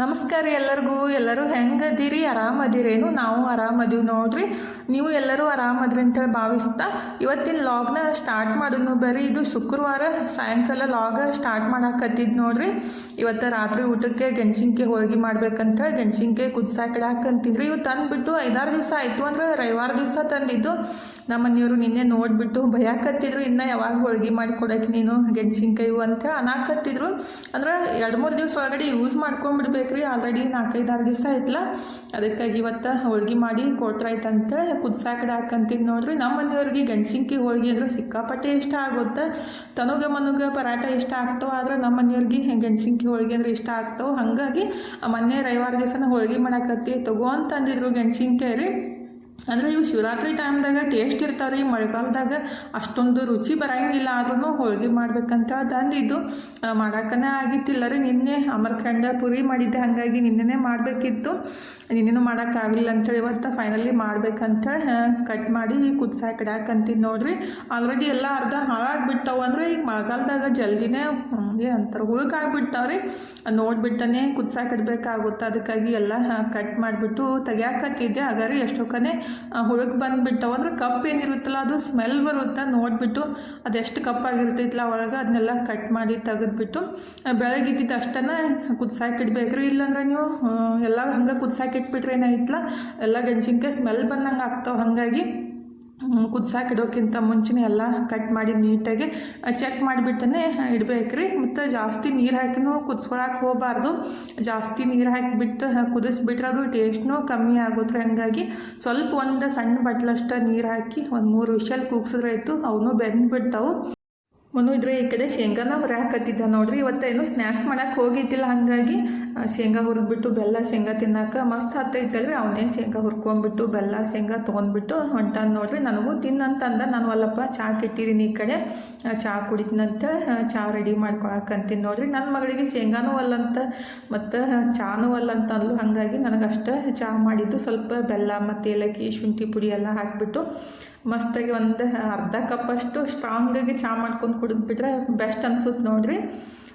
ನಮಸ್ಕಾರ ಎಲ್ಲರಿಗೂ. ಎಲ್ಲರೂ ಹೆಂಗದಿರಿ? ಆರಾಮದಿರೇನು? ನಾವು ಆರಾಮದೀವಿ ನೋಡ್ರಿ. ನೀವು ಎಲ್ಲರೂ ಆರಾಮದ್ರಿ ಅಂತೇಳಿ ಭಾವಿಸ್ತಾ, ಇವತ್ತಿನ ಲಾಗ್ನ ಸ್ಟಾರ್ಟ್ ಮಾಡೋಣ ಬರೀ ಇದು ಶುಕ್ರವಾರ ಸಾಯಂಕಾಲ ಲಾಗ ಸ್ಟಾರ್ಟ್ ಮಾಡಾಕತ್ತಿದ್ದು ನೋಡ್ರಿ. ಇವತ್ತು ರಾತ್ರಿ ಊಟಕ್ಕೆ ಗೆಣಸಿನ್ಕೆ ಹೋಳ್ಗೆ ಮಾಡ್ಬೇಕಂತ ಗೆಣಸಿನ್ಕೆ ಕುದಿಸಾಕಿಡಾಕಂತಿದ್ರಿ ಇವು ತಂದುಬಿಟ್ಟು ಐದಾರು ದಿವಸ ಆಯಿತು ಅಂದ್ರೆ ರವಿವಾರ ದಿವಸ ತಂದಿದ್ದು. ನಮ್ಮ ಮನೆಯವರು ನಿನ್ನೆ ನೋಡಿಬಿಟ್ಟು ಭಯಕತ್ತಿದ್ರು ಇನ್ನು ಯಾವಾಗ ಹೋಳ್ಗೆ ಮಾಡಿ ಕೊಡೋಕೆ ನೀನು ಗೆಣಸಿನ್ಕಾಯಿ ಅಂತ ಅನ್ನಾಕತ್ತಿದ್ರು ಅಂದ್ರೆ ಎರಡು ಮೂರು ದಿವಸ ಒಳಗಡೆ ಯೂಸ್ ಮಾಡ್ಕೊಂಡ್ಬಿಡ್ಬೇಕ್ರಿ. ಆಲ್ರೆಡಿ ನಾಲ್ಕೈದಾರು ದಿವಸ ಆಯ್ತಲ್ಲ, ಅದಕ್ಕಾಗಿ ಇವತ್ತು ಹೋಳ್ಗೆ ಮಾಡಿ ಕೊಟ್ರಾಯ್ತಂತ ಕುದ್ಸಾಕಡೆ ಹಾಕಂತೀವಿ ನೋಡ್ರಿ. ನಮ್ಮ ಮನೆಯವ್ರಿಗೆ ಗಂಜಿಂಕಿ ಹೋಳಿಗೆ ಅಂದ್ರೆ ಸಿಕ್ಕಾಪಟ್ಟೆ ಇಷ್ಟ ಆಗುತ್ತೆ. ತನುಗ ಮನುಗ ಪರಾಟ ಇಷ್ಟ ಆಗ್ತಾವೆ ಆದ್ರೆ ನಮ್ಮ ಮನೆಯವ್ರಿಗೆ ಗಂಜಿಂಕಿ ಹೋಳಿಗೆ ಅಂದ್ರೆ ಇಷ್ಟ ಆಗ್ತಾವೆ ಹಾಗಾಗಿ ಮೊನ್ನೆ ರವಿವಾರ ದಿವಸನ ಹೋಳಿಗೆ ಮಾಡಾಕತ್ತಿ. ತಗೋ ಅಂತಂದಿದ್ರು ಗೆಣಸಿನ್ಕಾಯಿ ರೀ. ಅಂದ್ರೆ ಇವು ಶಿವರಾತ್ರಿ ಟೈಮ್ದಾಗ ಟೇಸ್ಟ್ ಇರ್ತಾವೆ ರೀ ಮಳೆಗಾಲದಾಗ ಅಷ್ಟೊಂದು ರುಚಿ ಬರಂಗಿಲ್ಲ ಆದ್ರೂ ಹೋಳ್ಗೆ ಮಾಡ್ಬೇಕಂತ ತಂದಿದ್ದು ಮಾಡಾಕನೇ ಆಗಿತ್ತಿಲ್ಲ ರೀ. ನಿನ್ನೆ ಅಮರ್ಖಂಡ ಪುರಿ ಮಾಡಿದ್ದೆ, ಹಾಗಾಗಿ ನಿನ್ನೆನೇ ಮಾಡಬೇಕಿತ್ತು. ನಿನ್ನೆನೂ ಮಾಡೋಕ್ಕಾಗಲಿಲ್ಲ ಅಂತೇಳಿ ಇವತ್ತು ಫೈನಲಿ ಮಾಡ್ಬೇಕಂತೇಳಿ ಕಟ್ ಮಾಡಿ ಕುದ್ಸಾಕ ಕಡಾಕಂತೀನಿ ನೋಡ್ರಿ. ಆಲ್ರೆಡಿ ಎಲ್ಲ ಅರ್ಧ ಹಾಳಾಗ್ಬಿಟ್ಟವು ಅಂದರೆ ಈಗ ಮಳೆಗಾಲದಾಗ ಜಲ್ದಿನೇ ಅಂತಾರೆ ಹುಳುಕಾಗ್ಬಿಡ್ತಾವ್ರಿ ನೋಡ್ಬಿಟ್ಟನೆ ಕುದ್ಸಾಕ ಇಡಬೇಕಾಗುತ್ತೆ ಅದಕ್ಕಾಗಿ ಎಲ್ಲ ಕಟ್ ಮಾಡಿಬಿಟ್ಟು ತೆಗಿಯಾಕತ್ತಿದ್ದೆ ಹಾಗಾದ್ರೆ ಎಷ್ಟೊಕ್ಕನೆ ಹುಳುಕ್ ಬಂದುಬಿಟ್ಟವು ಅಂದರೆ ಕಪ್ ಏನಿರುತ್ತಲ್ಲ, ಅದು ಸ್ಮೆಲ್ ಬರುತ್ತೆ, ನೋಡಿಬಿಟ್ಟು ಅದೆಷ್ಟು ಕಪ್ಪಾಗಿರ್ತೈತಲ್ಲ ಒಳಗೆ, ಅದನ್ನೆಲ್ಲ ಕಟ್ ಮಾಡಿ ತೆಗೆದ್ಬಿಟ್ಟು ಬೆಳಗಿದ್ದಿದ್ದು ಅಷ್ಟನ್ನು ಕುದ್ಸಾಕಿ ಇಡ್ಬೇಕ್ರಿ ಇಲ್ಲಾಂದ್ರೆ ನೀವು ಎಲ್ಲ ಹಂಗೆ ಕುದ್ಸಾಕಿಟ್ಬಿಟ್ರೆ ಏನಾಗಿತ್ತಲ್ಲ ಎಲ್ಲ ಗೆಣಸಿನ್ಕಾಯಿ ಸ್ಮೆಲ್ ಬಂದಂಗೆ ಆಗ್ತಾವೆ ಹಾಗಾಗಿ. ಕುದ್ಸಾಕಿ ಇಡೋಕ್ಕಿಂತ ಮುಂಚೆನೇ ಎಲ್ಲ ಕಟ್ ಮಾಡಿ ನೀಟಾಗಿ ಚೆಕ್ ಮಾಡಿಬಿಟ್ಟನೆ ಇಡಬೇಕ್ರಿ. ಮತ್ತು ಜಾಸ್ತಿ ನೀರು ಹಾಕಿನೂ ಕುದಿಸ್ಕೊಳಕ್ಕೆ ಹೋಗಬಾರ್ದು. ಜಾಸ್ತಿ ನೀರು ಹಾಕಿಬಿಟ್ಟು ಕುದಿಸ್ಬಿಟ್ರೆ ಅದು ಟೇಸ್ಟ್ನೂ ಕಮ್ಮಿ ಆಗುತ್ತೆ ಹಾಗಾಗಿ ಸ್ವಲ್ಪ ಒಂದು ಸಣ್ಣ ಬಟ್ಲಷ್ಟು ನೀರು ಹಾಕಿ ಒಂದು ಮೂರು ವಿಷಲ್ ಕೂಗ್ಸಿದ್ರೆ ಆಯಿತು, ಅವನು ಬೆಂದ್ಬಿಡ್ತಾವೆ. ಮನು ಇದ್ರೆ ಈ ಕಡೆ ಶೇಂಗಾನ ಹೊರಹಾಕತ್ತಿದ್ದ ನೋಡ್ರಿ ಇವತ್ತೇನು ಸ್ನ್ಯಾಕ್ಸ್ ಮಾಡಕ್ಕೆ ಹೋಗಿದ್ದಿಲ್ಲ ಹಾಗಾಗಿ ಶೇಂಗಾ ಹುರಿದ್ಬಿಟ್ಟು ಬೆಲ್ಲ ಶೇಂಗಾ ತಿನ್ನಾಕ ಮಸ್ತ್ ಹತ್ತೈತಲ್ರಿ ಅವನೇ ಶೇಂಗಾ ಹುರ್ಕೊಂಡ್ಬಿಟ್ಟು ಬೆಲ್ಲ ಶೇಂಗಾ ತೊಗೊಂಡ್ಬಿಟ್ಟು ಹೊಂಟಾನ ನೋಡ್ರಿ ನನಗೂ ತಿನ್ನಂತಂದ ನಾನು ಅಲ್ಲಪ್ಪ ಚಹಾ ಕೆಟ್ಟಿದ್ದೀನಿ ಈ ಕಡೆ ಚಹಾ ಕುಡಿದ್ನಂತ ಆ, ಚಹಾ ರೆಡಿ ಮಾಡ್ಕೊಳಕಂತೀನಿ ನೋಡ್ರಿ ನನ್ನ ಮಗಳಿಗೆ ಶೇಂಗಾನೂ ಅಲ್ಲಂತ ಮತ್ತು ಚಾನೂ ಅಲ್ಲಂತ ಅಂದ್ಲು ಹಾಗಾಗಿ ನನಗಷ್ಟು ಚಹಾ ಮಾಡಿದ್ದು ಸ್ವಲ್ಪ ಬೆಲ್ಲ ಮತ್ತು ಏಲಕ್ಕಿ ಶುಂಠಿ ಪುಡಿ ಎಲ್ಲ ಹಾಕಿಬಿಟ್ಟು ಮಸ್ತಾಗಿ ಒಂದು ಅರ್ಧ ಕಪ್ಪಷ್ಟು ಸ್ಟ್ರಾಂಗಾಗಿ ಚಹಾ ಮಾಡ್ಕೊಂಡು ಕುಡಿದ್ಬಿಟ್ರೆ ಬೆಸ್ಟ್ ಅನ್ಸುತ್ತೆ ನೋಡ್ರಿ.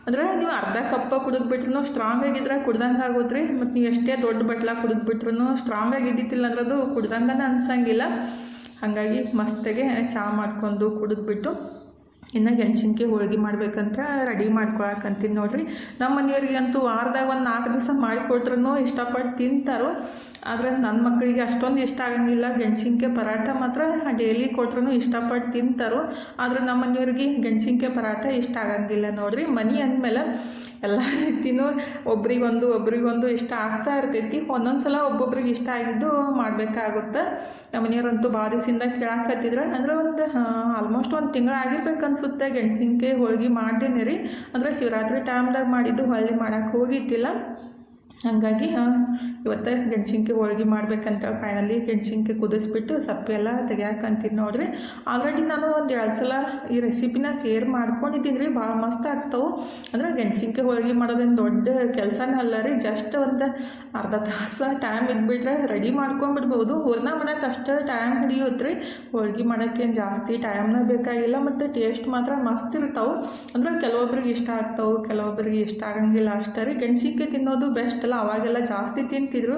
ಅಂದರೆ ನೀವು ಅರ್ಧ ಕಪ್ಪ ಕುಡಿದ್ಬಿಟ್ರು ಸ್ಟ್ರಾಂಗ್ ಆಗಿದ್ರೆ ಕುಡ್ದಂಗೆ ಆಗೋದ್ರಿ ಮತ್ತು ನೀವು ಎಷ್ಟೇ ದೊಡ್ಡ ಬಟ್ಲ ಕುಡಿದ್ಬಿಟ್ರು ಸ್ಟ್ರಾಂಗ್ ಆಗಿದ್ದಿತ್ತಿಲ್ಲ ಅಂದ್ರೆ ಅದು ಕುಡ್ದಂಗನ ಅನ್ಸಂಗಿಲ್ಲ. ಹಾಗಾಗಿ ಮಸ್ತಾಗೆ ಚಹಾ ಮಾಡ್ಕೊಂಡು ಕುಡಿದ್ಬಿಟ್ಟು ಇನ್ನು ಗೆಣಸಿನ್ಕಾಯಿ ಹೋಳ್ಗೆ ಮಾಡ್ಬೇಕಂತ ರೆಡಿ ಮಾಡ್ಕೊಳಕಂತೀನಿ ನೋಡ್ರಿ. ನಮ್ಮ ಮನೆಯವ್ರಿಗಂತೂ ವಾರದಾಗ ಒಂದು ನಾಲ್ಕು ದಿವಸ ಮಾಡಿಕೊಟ್ರೂ ಇಷ್ಟಪಟ್ಟು ತಿಂತಾರೋ. ಆದರೆ ನನ್ನ ಮಕ್ಕಳಿಗೆ ಅಷ್ಟೊಂದು ಇಷ್ಟ ಆಗಂಗಿಲ್ಲ. ಗೆಣಸಿನ್ಕಾಯಿ ಪರಾಟ ಮಾತ್ರ ಡೈಲಿ ಕೊಟ್ರೂ ಇಷ್ಟಪಟ್ಟು ತಿಂತಾರೋ. ಆದರೆ ನಮ್ಮ ಮನೆಯವ್ರಿಗೆ ಗೆಣಸಿನ್ಕಾಯಿ ಪರಾಟ ಇಷ್ಟ ಆಗಂಗಿಲ್ಲ ನೋಡ್ರಿ. ಮನಿ ಅಂದಮೇಲೆ ಎಲ್ಲ ರೀತಿನೂ ಒಬ್ರಿಗೊಂದು ಒಬ್ರಿಗೊಂದು ಇಷ್ಟ ಆಗ್ತಾ ಇರ್ತೈತಿ. ಒಂದೊಂದು ಸಲ ಒಬ್ಬೊಬ್ರಿಗೆ ಇಷ್ಟ ಆಗಿದ್ದು ಮಾಡಬೇಕಾಗುತ್ತೆ. ನಮ್ಮ ಮನೆಯವರಂತೂ ಭಾಳ ದಿವಸದಿಂದ ಕೇಳಾಕತ್ತಿದ್ರೆ. ಅಂದ್ರೆ ಒಂದು ಆಲ್ಮೋಸ್ಟ್ ಒಂದು ತಿಂಗಳು ಆಗಿರ್ಬೇಕು ಅನ್ಸುತ್ತೆ ಗೆಣಸಿನ್ಕಾಯಿ ಹೋಳ್ಗೆ ಮಾಡ್ದೇನೆ ರೀ. ಅಂದರೆ ಶಿವರಾತ್ರಿ ಟೈಮ್ದಾಗ ಮಾಡಿದ್ದು ಹೊಳ್ಳಿ ಮಾಡಕ್ಕೆ ಹೋಗಿದ್ದಿಲ್ಲ ಹಾಗಾಗಿ ಇವತ್ತು ಗೆಣಸಿನ್ಕಾಯಿ ಹೋಳಿಗೆ ಮಾಡ್ಬೇಕಂತ ಫೈನಲಿ ಗೆಣಸಿನ್ಕಾಯಿ ಕುದಿಸ್ಬಿಟ್ಟು ಸಪ್ಪೆ ಎಲ್ಲ ತೆಗಿಯಾಕಂತೀನಿ ನೋಡ್ರಿ. ಆಲ್ರೆಡಿ ನಾನು ಒಂದು ಎರಡು ಸಲ ಈ ರೆಸಿಪಿನ ಶೇರ್ ಮಾಡ್ಕೊಂಡಿದ್ದೀನಿ ರೀ, ಭಾಳ ಮಸ್ತ್ ಆಗ್ತಾವೆ. ಅಂದ್ರೆ ಗೆಣಸಿನ್ಕಾಯಿ ಹೋಳಿಗೆ ಮಾಡೋದೇನು ದೊಡ್ಡ ಕೆಲಸನೇ ಅಲ್ಲ ರೀ, ಜಸ್ಟ್ ಒಂದು ಅರ್ಧ ತಾಸು ಟೈಮ್ ಇದ್ಬಿಟ್ರೆ ರೆಡಿ ಮಾಡ್ಕೊಂಡ್ಬಿಡ್ಬೋದು ಹೂರ್ಣ ಮಾಡೋಕೆ ಅಷ್ಟು ಟೈಮ್ ಹಿಡಿಯುತ್ತೆ ರೀ, ಹೋಳಿಗೆ ಮಾಡೋಕ್ಕೇನು ಜಾಸ್ತಿ ಟೈಮ್ನ ಬೇಕಾಗಿಲ್ಲ, ಮತ್ತು ಟೇಸ್ಟ್ ಮಾತ್ರ ಮಸ್ತ್ ಇರ್ತಾವೆ. ಅಂದ್ರೆ ಕೆಲವೊಬ್ರಿಗೆ ಇಷ್ಟ ಆಗ್ತಾವೆ, ಕೆಲವೊಬ್ರಿಗೆ ಇಷ್ಟ ಆಗಂಗಿಲ್ಲ ಅಷ್ಟೇ ರೀ. ಗೆಣಸಿನ್ಕಾಯಿ ತಿನ್ನೋದು ಬೆಸ್ಟ್ ಅಲ್ಲ ಅವಾಗೆಲ್ಲ ಜಾಸ್ತಿ ತಿಂತಿದ್ರು.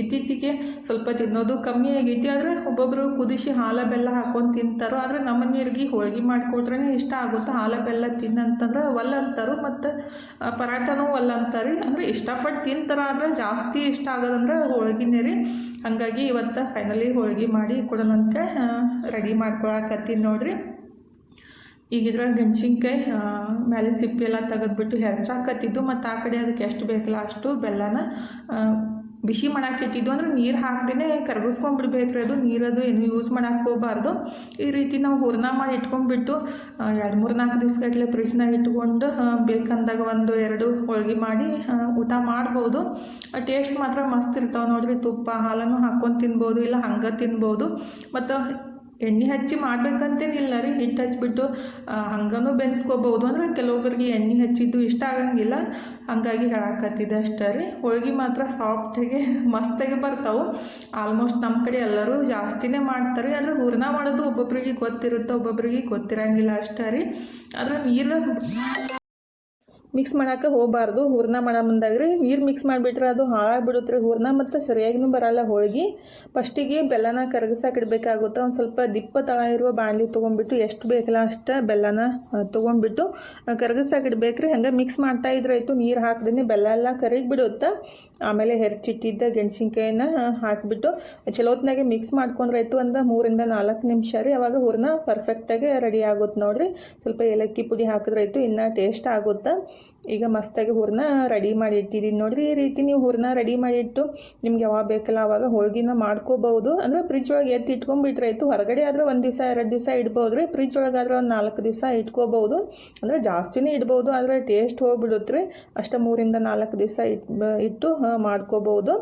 ಇತ್ತೀಚೆಗೆ ಸ್ವಲ್ಪ ತಿನ್ನೋದು ಕಮ್ಮಿ ಆಗೈತಿ. ಆದರೆ ಒಬ್ಬೊಬ್ಬರು ಕುದಿಸಿ ಹಾಲ ಬೆಲ್ಲ ಹಾಕೊಂಡು ತಿಂತಾರೋ, ಆದರೆ ನಮ್ಮ ಮನೆಯವ್ರಿಗೆ ಹೋಳ್ಗೆ ಮಾಡಿಕೊಟ್ರೇ ಇಷ್ಟ ಆಗುತ್ತೆ. ಹಾಲ ಬೆಲ್ಲ ತಿನ್ನಂತಂದ್ರೆ ಒಲ್ಲ ಅಂತಾರು ಮತ್ತು ಪರಾಟನೂ ಒಲ್ಲ ಅಂತಾರೆ. ಅಂದರೆ ಇಷ್ಟಪಟ್ಟು ತಿಂತಾರ, ಆದರೆ ಜಾಸ್ತಿ ಇಷ್ಟ ಆಗೋದಂದ್ರೆ ಹೋಳ್ಗಿನೇ ರೀ. ಹಾಗಾಗಿ ಇವತ್ತು ಫೈನಲಿ ಹೋಳ್ಗೆ ಮಾಡಿ ಕೊಡೋಣಂತೆ. ರೆಡಿ ಮಾಡ್ಕೊಳಕತ್ತೀನಿ ನೋಡ್ರಿ. ಈಗ ಇದ್ರೊಳಗೆ ಗೆಣಸಿನ್ಕಾಯಿ ಮೇಲೆ ಸಿಪ್ಪೆ ಎಲ್ಲ ತೆಗೆದ್ಬಿಟ್ಟು ಹೆಚ್ಚಾಕತ್ತಿದ್ದು ಮತ್ತು ಆ ಕಡೆ ಅದಕ್ಕೆ ಎಷ್ಟು ಬೇಕಲ್ಲ ಅಷ್ಟು ಬೆಲ್ಲನ ಬಿಸಿ ಮಾಡಕ್ಕೆ ಇಟ್ಟಿದ್ದು ಅಂದ್ರೆ ನೀರು ಹಾಕ್ದೇ ಕರಗಿಸ್ಕೊಂಡ್ಬಿಡ್ಬೇಕ್ರಿ ಅದು. ನೀರದು ಏನು ಯೂಸ್ ಮಾಡಕ್ಕೆ ಹೋಗಬಾರ್ದು. ಈ ರೀತಿ ನಾವು ಹೂರ್ಣ ಮಾಡಿ ಇಟ್ಕೊಂಡ್ಬಿಟ್ಟು ಎರಡು ಮೂರು ನಾಲ್ಕು ದಿವ್ಸಗಟ್ಟಲೆ ಫ್ರಿಜ್ನಾಗ ಇಟ್ಕೊಂಡು ಬೇಕಂದಾಗ ಒಂದು ಎರಡು ಹೋಳ್ಗೆ ಮಾಡಿ ಊಟ ಮಾಡ್ಬೋದು. ಟೇಸ್ಟ್ ಮಾತ್ರ ಮಸ್ತ್ ಇರ್ತಾವೆ ನೋಡ್ರಿ. ತುಪ್ಪ, ಹಾಲನ್ನು ಹಾಕ್ಕೊಂಡು ತಿನ್ಬೋದು, ಇಲ್ಲ ಹಂಗೆ ತಿನ್ಬೋದು. ಮತ್ತು ಎಣ್ಣೆ ಹಚ್ಚಿ ಮಾಡ್ಬೇಕಂತೇನಿಲ್ಲ ರೀ. ಹಿಟ್ಟು ಹಚ್ಚಿಬಿಟ್ಟು ಹಂಗನೂ ಬೆನ್ಸ್ಕೋಬಹುದು ಅಂದ್ರೆ ಕೆಲವೊಬ್ಬರಿಗೆ ಎಣ್ಣೆ ಹಚ್ಚಿದ್ದು ಇಷ್ಟ ಆಗಂಗಿಲ್ಲ. ಹಂಗಾಗಿ ಹೇಳಾಕತ್ತಿದೆ ಅಷ್ಟೇ ರೀ. ಹೋಳ್ಗೆ ಮಾತ್ರ ಸಾಫ್ಟಾಗಿ, ಮಸ್ತಾಗಿ ಬರ್ತಾವೆ. ಆಲ್ಮೋಸ್ಟ್ ನಮ್ಮ ಕಡೆ ಎಲ್ಲರೂ ಜಾಸ್ತಿನೇ ಮಾಡ್ತಾರೆ. ಆದರೆ ಹೂರ್ಣ ಮಾಡೋದು ಒಬ್ಬೊಬ್ರಿಗೆ ಗೊತ್ತಿರುತ್ತೆ, ಒಬ್ಬೊಬ್ರಿಗೆ ಗೊತ್ತಿರಂಗಿಲ್ಲ ಅಷ್ಟೇ ರೀ. ಆದರೆ ನೀರು ಮಿಕ್ಸ್ ಮಾಡೋಕೆ ಹೋಗಬಾರ್ದು. ಹೂರ್ಣ ಮಾಡೋ ಮುಂದಾಗ್ರಿ. ನೀರು ಮಿಕ್ಸ್ ಮಾಡಿಬಿಟ್ರೆ ಅದು ಹಾಳಾಗ್ಬಿಡುತ್ತೆ ಹೂರ್ಣ, ಮತ್ತು ಸರಿಯಾಗಿನೂ ಬರಲ್ಲ ಹೋಳಿಗೆ. ಫಸ್ಟಿಗೆ ಬೆಲ್ಲನ ಕರಗಿಸಕ್ಕೆ ಇಡಬೇಕಾಗುತ್ತೆ. ಒಂದು ಸ್ವಲ್ಪ ದಿಪ್ಪ ತಳ ಇರುವ ಬಾಣಲಿ ತೊಗೊಂಡ್ಬಿಟ್ಟು ಎಷ್ಟು ಬೇಕಲ್ಲ ಅಷ್ಟು ಬೆಲ್ಲನ ತೊಗೊಂಡ್ಬಿಟ್ಟು ಕರಗಿಸಕ್ಕೆ ಇಡಬೇಕ್ರಿ. ಹಂಗೆ ಮಿಕ್ಸ್ ಮಾಡ್ತಾ ಇದ್ರಾಯ್ತು ನೀರು ಹಾಕಿದ್ರೆ ಬೆಲ್ಲ ಎಲ್ಲ ಕರಗಿ ಬಿಡುತ್ತೆ ಆಮೇಲೆ ಹೆರ್ಚಿಟ್ಟಿದ್ದ ಗೆಣಸಿನ್ಕಾಯಿನ ಹಾಕಿಬಿಟ್ಟು, ಚಲೋತ್ನಾಗೆ ಮಿಕ್ಸ್ ಮಾಡ್ಕೊಂಡ್ರಾಯ್ತು ಒಂದು ಮೂರಿಂದ ನಾಲ್ಕು ನಿಮಿಷ ರೀ. ಅವಾಗ ಹೂರ್ಣ ಪರ್ಫೆಕ್ಟಾಗಿ ರೆಡಿ ಆಗುತ್ತೆ ನೋಡಿರಿ. ಸ್ವಲ್ಪ ಏಲಕ್ಕಿ ಪುಡಿ ಹಾಕಿದ್ರಾಯ್ತು ಇನ್ನೂ ಟೇಸ್ಟ್ ಆಗುತ್ತೆ. ಈಗ ಮಸ್ತಾಗಿ ಹೂರ್ನ ರೆಡಿ ಮಾಡಿ ಇಟ್ಟಿದ್ದೀನಿ ನೋಡಿರಿ ಈ ರೀತಿ ನೀವು ಹೂರ್ನ ರೆಡಿ ಮಾಡಿ ಇಟ್ಟು ನಿಮ್ಗೆ ಯಾವಾಗ ಬೇಕಲ್ಲ ಆವಾಗ ಹೋಳ್ಗಿನ ಮಾಡ್ಕೋಬಹುದು. ಅಂದ್ರೆ ಫ್ರಿಜ್ ಒಳಗೆ ಎತ್ತಿ ಇಟ್ಕೊಂಡ್ಬಿಟ್ರಾಯ್ತು ಹೊರಗಡೆ ಆದ್ರೆ ಒಂದು ದಿವಸ, ಎರಡು ದಿವಸ ಇಡ್ಬೋದು ರೀ ಫ್ರಿಜ್ ಒಳಗಾದ್ರೆ ಒಂದು ನಾಲ್ಕು ದಿವಸ ಇಟ್ಕೋಬಹುದು. ಅಂದರೆ ಜಾಸ್ತಿನೇ ಇಡ್ಬೋದು, ಆದರೆ ಟೇಸ್ಟ್ ಹೋಗ್ಬಿಡುತ್ತೆ ರೀ ಅಷ್ಟು ಮೂರಿಂದ ನಾಲ್ಕು ದಿವಸ ಇಟ್, ಇಟ್ಟು ಮಾಡ್ಕೋಬಹುದು.